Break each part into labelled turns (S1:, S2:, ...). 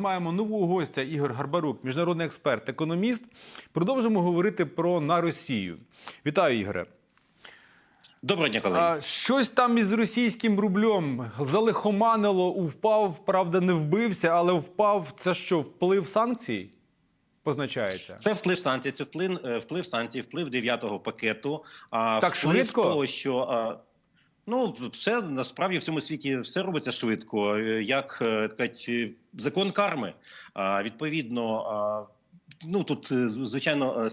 S1: Маємо нового гостя Ігор Гарбарук, міжнародний експерт, економіст. Продовжимо говорити про на Росію. Вітаю, Ігоре.
S2: Доброго дня, колеги.
S1: Щось там із російським рублем залихоманило, впав, правда, не вбився, але впав. Це що, вплив санкцій? Позначається.
S2: Це вплив санкцій, це вплив, е, вплив санкцій, вплив дев'ятого пакету. А
S1: Так
S2: вплив
S1: швидко?
S2: того, що а, ну все насправді в цьому світі все робиться швидко. Е, Як е, так сказати, закон карми. А, відповідно. А, Ну тут е, звичайно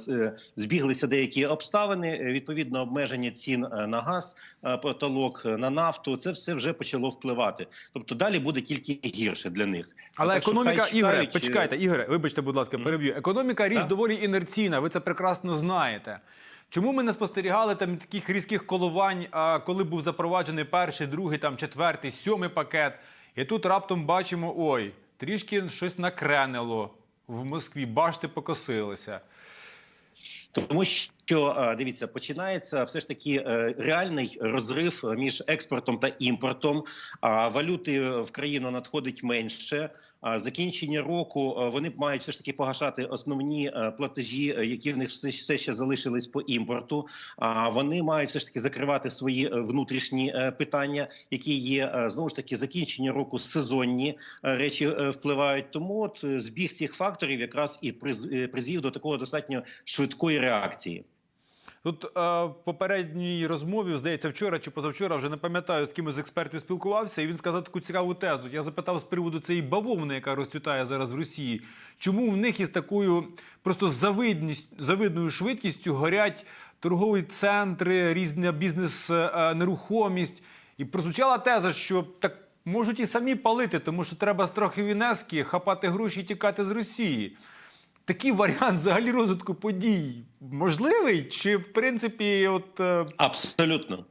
S2: збіглися деякі обставини. Відповідно, обмеження цін на газ, потолок на нафту. Це все вже почало впливати. Тобто далі буде тільки гірше для них.
S1: Але
S2: Так
S1: економіка,
S2: хай
S1: Ігоре,
S2: чекають, е,
S1: почекайте, Ігоре, вибачте, будь ласка, переб'ю. Економіка річ
S2: Так.
S1: доволі інерційна, ви це прекрасно знаєте. Чому ми не спостерігали там таких різких коливань, коли був запроваджений перший, другий, там четвертий, сьомий пакет, і тут раптом бачимо: ой, трішки щось накренило в Москві, башти покосилися.
S2: Тому що е, дивіться, починається все ж таки е, реальний розрив між експортом та імпортом. Валюти в країну надходить менше. Закінчення року е, вони мають все ж таки погашати основні е, платежі, е, які в них все, ще залишились по імпорту. Вони мають все ж таки закривати свої е, внутрішні е, питання, які є е, знову ж таки закінчення року сезонні е, речі е, впливають. Тому от е, збіг цих факторів якраз і приз- е, призвів до такого достатньо швидкої реакції.
S1: Тут е, в попередній розмові, здається, вчора чи позавчора, вже не пам'ятаю, з ким із експертів спілкувався, і він сказав таку цікаву тезу. Я запитав з приводу цієї бавовни, яка розцвітає зараз в Росії. Чому в них із такою просто завидною швидкістю горять торгові центри, різна бізнес-нерухомість? І прозвучала теза, що так можуть і самі палити, тому що треба з трохи вінески хапати гроші і тікати з Росії. Такий варіант взагалі розвитку подій можливий? Чи в принципі, от е,
S2: Абсолютно,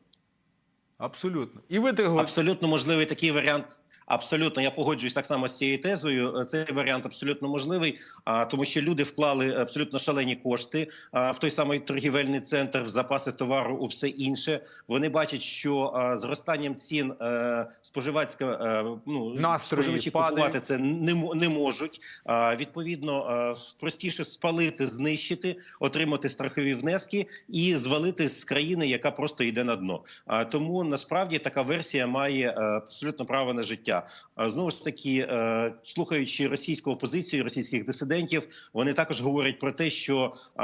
S1: абсолютно? І ви того
S2: абсолютно можливий такий варіант. Абсолютно, я погоджуюсь так само з цією тезою. Цей варіант абсолютно можливий, а тому, що люди вклали абсолютно шалені кошти в той самий торгівельний центр, в запаси товару, у все інше. Вони бачать, що зростанням цін е, споживацька е, ну
S1: Настрої
S2: споживачі
S1: падають.
S2: купувати це не, не можуть. Відповідно, е, простіше спалити, знищити, отримати страхові внески і звалити з країни, яка просто йде на дно. А тому насправді така версія має е, абсолютно право на життя. А знову ж таки, е, слухаючи російську опозицію, російських дисидентів, вони також говорять про те, що е,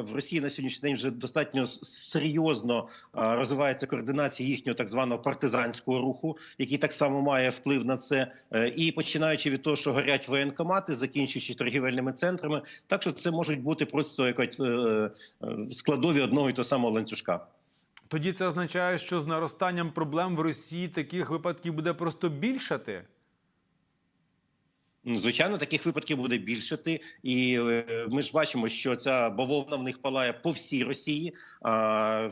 S2: в Росії на сьогоднішній день вже достатньо серйозно е, розвивається координація їхнього так званого партизанського руху, який так само має вплив на це. І починаючи від того, що горять воєнкомати, закінчуючи торгівельними центрами, так що це можуть бути просто якось складові одного і того самого ланцюжка.
S1: Тоді це означає, що з наростанням проблем в Росії таких випадків буде просто більшати.
S2: Ну, Звичайно, таких випадків буде більшати, і е, ми ж бачимо, що ця бавовна в них палає по всій Росії.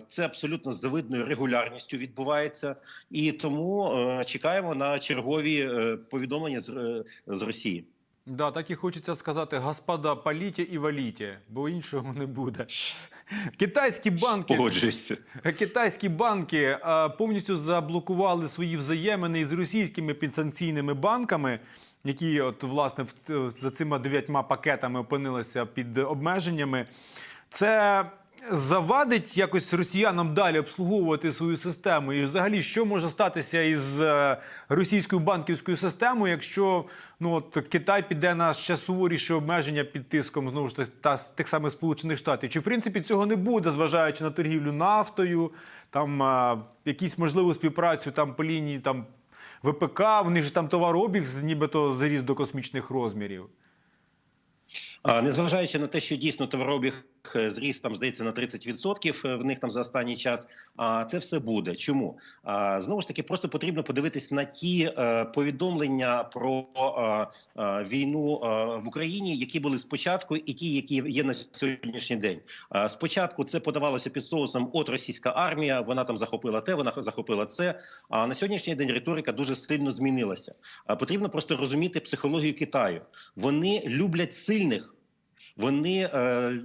S2: Це абсолютно з завидною регулярністю відбувається, і тому е, чекаємо на чергові е, повідомлення з Росії.
S1: Да, так і хочеться сказати: господа, паліте і валіте, бо іншого не буде. Китайські банки. Китайські банки е, повністю заблокували свої взаємини із російськими підсанкційними банками, які от власне в- за цими дев'ятьма пакетами опинилися під обмеженнями. Це завадить якось росіянам далі обслуговувати свою систему. І взагалі, що може статися із е, російською банківською системою, якщо ну от Китай піде на ще суворіші обмеження під тиском знову ж та тих самих Сполучених Штатів? Чи в принципі цього не буде, зважаючи на торгівлю нафтою, там е, якісь можливу співпрацю там по лінії там ВПК, вони ж там товарообіг нібито заріс до космічних розмірів.
S2: Незважаючи на те, що дійсно товарообіг зріс там здається на 30% е, в них там за останній час. А це все буде. Чому знову ж таки просто потрібно подивитись на ті е, повідомлення про е, е, війну е, в Україні, які були спочатку, і ті, які є на сьогоднішній день. Спочатку це подавалося під соусом от російська армія. Вона там захопила те, вона захопила це. А на сьогоднішній день риторика дуже сильно змінилася. Потрібно просто розуміти психологію Китаю. Вони люблять сильних. Вони е,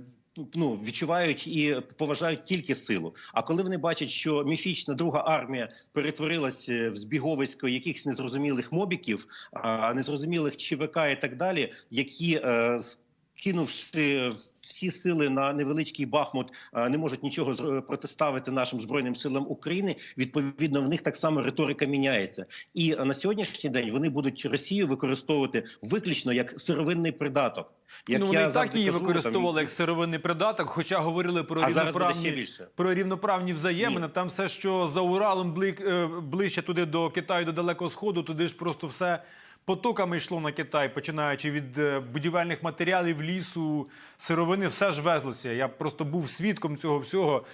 S2: ну відчувають і поважають тільки силу. А коли вони бачать, що міфічна друга армія перетворилась в збіговисько якихось незрозумілих мобіків, а незрозумілих ЧВК і так далі, які е, кинувши всі сили на невеличкий Бахмут, е, не можуть нічого протиставити нашим збройним силам України. Відповідно, в них так само риторика міняється. І на сьогоднішній день вони будуть Росію використовувати виключно як сировинний придаток. Як
S1: ну, вони
S2: я
S1: так її
S2: кажу,
S1: використовували
S2: там,
S1: як сировинний придаток, хоча говорили про
S2: а
S1: рівноправні, про рівноправні взаємини. Там все, що за Уралом е, ближче туди до Китаю, до Далекого Сходу, туди ж просто все потоками йшло на Китай, починаючи від е, будівельних матеріалів, лісу, сировини, все ж везлося. Я просто був свідком цього всього.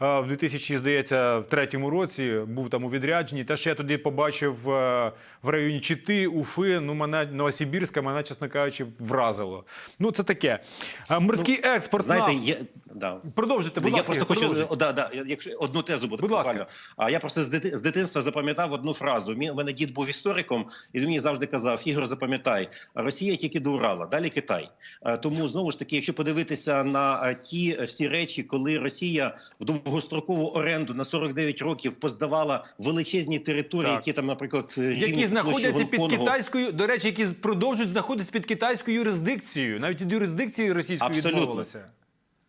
S1: В 2000, здається, третьому році був там у відрядженні. Те, що я туди побачив е, в районі Чити, Уфи, ну мене Новосибірська, мене, чесно кажучи, вразило. Ну це таке. Морський експорт
S2: Знаєте,
S1: нафти.
S2: є да.
S1: Продовжуйте, будь
S2: я
S1: ласка.
S2: просто хочу
S1: продовжуйте.
S2: о, да, да, якщо одну тезу буде
S1: Будь ласка.
S2: А я просто з, дити, з дитинства запам'ятав одну фразу. У мене дід був істориком, і він мені завжди казав: Ігор, запам'ятай, Росія тільки до Урала, далі Китай. Е, Тому знову ж таки, якщо подивитися на е, ті всі речі, коли Росія в довгострокову оренду на 49 років поздавала величезні території,
S1: Так.
S2: які там, наприклад,
S1: які знаходяться під китайською, до речі, які продовжують знаходитися під китайською юрисдикцією, навіть від юрисдикції російської відмовилися.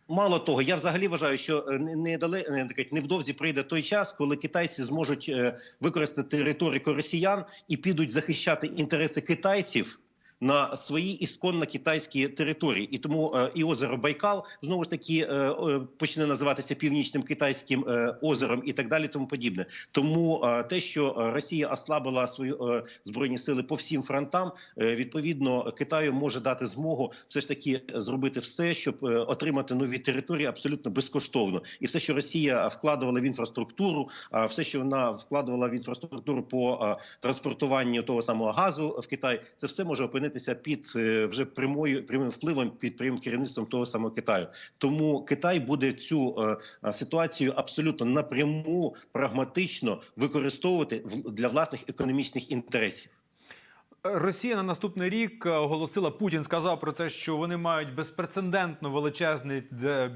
S2: Мало того, я взагалі вважаю, що е, не- так сказать, невдовзі прийде той час, коли китайці зможуть е, використати риторику росіян і підуть захищати інтереси китайців. На свої ісконно китайські території, і тому е, і озеро Байкал знову ж таки е, е, почне називатися північним китайським озером, і так далі. Тому подібне. Тому те, що Росія ослабила свої збройні сили по всім фронтам, відповідно Китаю може дати змогу все ж таки зробити все, щоб отримати нові території абсолютно безкоштовно. І все, що Росія вкладувала в інфраструктуру, все, що вона вкладувала в інфраструктуру по транспортуванню того самого газу в Китай, це все може опинитися під е, вже прямою прямим впливом під прямим керівництвом того самого Китаю. Тому Китай буде цю е, е, ситуацію абсолютно напряму прагматично використовувати для власних економічних інтересів.
S1: Росія на наступний рік е, оголосила Путін сказав про це, що вони мають безпрецедентно величезний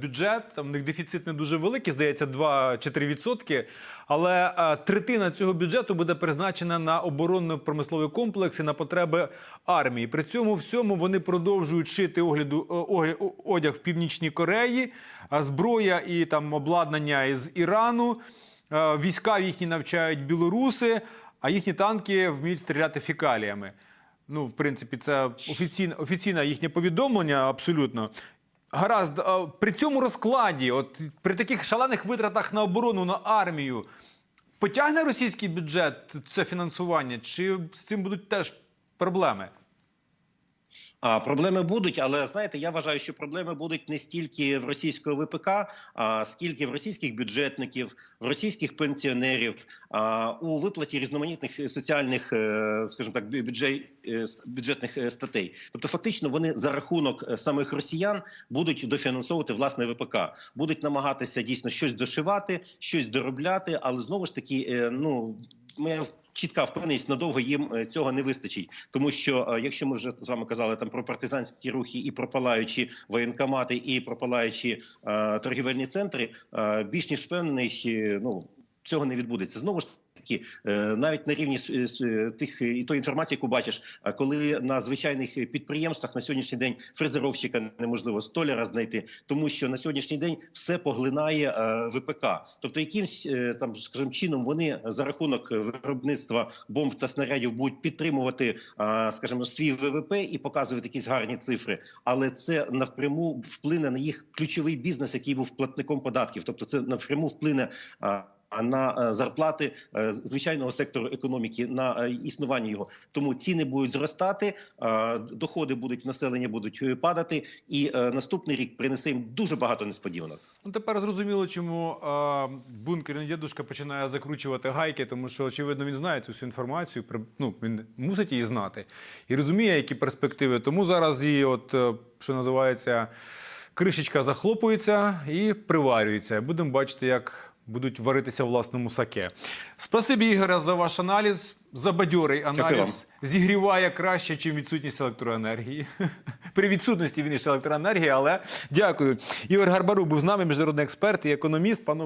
S1: бюджет. Там у них дефіцит не дуже великий, здається, 2 чи 3 відсотки. Але е, третина цього бюджету буде призначена на оборонно-промисловий комплекс і на потреби армії. При цьому всьому вони продовжують шити огляду е, одяг в північній Кореї, зброя і там обладнання із Ірану. Е, Війська їхні навчають білоруси, а їхні танки вміють стріляти фекаліями. Ну, в принципі, це офіційне, офіційне їхнє повідомлення абсолютно. Гаразд, а при цьому розкладі, от при таких шалених витратах на оборону, на армію, потягне російський бюджет це фінансування, чи з цим будуть теж проблеми?
S2: А проблеми будуть, але знаєте, я вважаю, що проблеми будуть не стільки в російського ВПК, а скільки в російських бюджетників, в російських пенсіонерів, а, у виплаті різноманітних соціальних, е, скажімо так, бюджет, е, бюджетних е, статей. Тобто, фактично, вони за рахунок самих росіян будуть дофінансовувати власне ВПК, будуть намагатися дійсно щось дошивати, щось доробляти, але знову ж таки, ну ми чітка впевненість надовго їм е, цього не вистачить, тому що е, якщо ми вже з вами казали там про партизанські рухи і про палаючі воєнкомати, і про палаючі е, торгівельні центри, е, більш ніж впевнений, е, ну цього не відбудеться. Знову ж таки, е, навіть на рівні с- с- тих е, і тої інформації, яку бачиш, коли на звичайних підприємствах на сьогоднішній день фрезеровщика неможливо столяра знайти, тому що на сьогоднішній день все поглинає е, ВПК. Тобто, якимсь е, там, скажімо, чином вони за рахунок виробництва бомб та снарядів будуть підтримувати, е, скажімо, свій ВВП і показувати якісь гарні цифри, але це напряму вплине на їх ключовий бізнес, який був платником податків. Тобто, це напряму вплине. А на е, зарплати е, звичайного сектору економіки на е, існування його тому ціни будуть зростати, доходи будуть населення будуть падати, і наступний рік принесе їм дуже багато несподіванок.
S1: Ну, тепер зрозуміло, чому бункерний дідушка починає закручувати гайки, тому що, очевидно, він знає цю всю інформацію, ну, він мусить її знати і розуміє, які перспективи. Тому зараз і, от, що називається, кришечка захлопується і приварюється. Будемо бачити, як будуть варитися в власному саке. Спасибі, Ігоре, за ваш аналіз. За бадьорий аналіз зігріває краще, чим відсутність електроенергії. При відсутності він іще електроенергії, але дякую. Ігор Гарбару був з нами, міжнародний експерт і економіст. Пану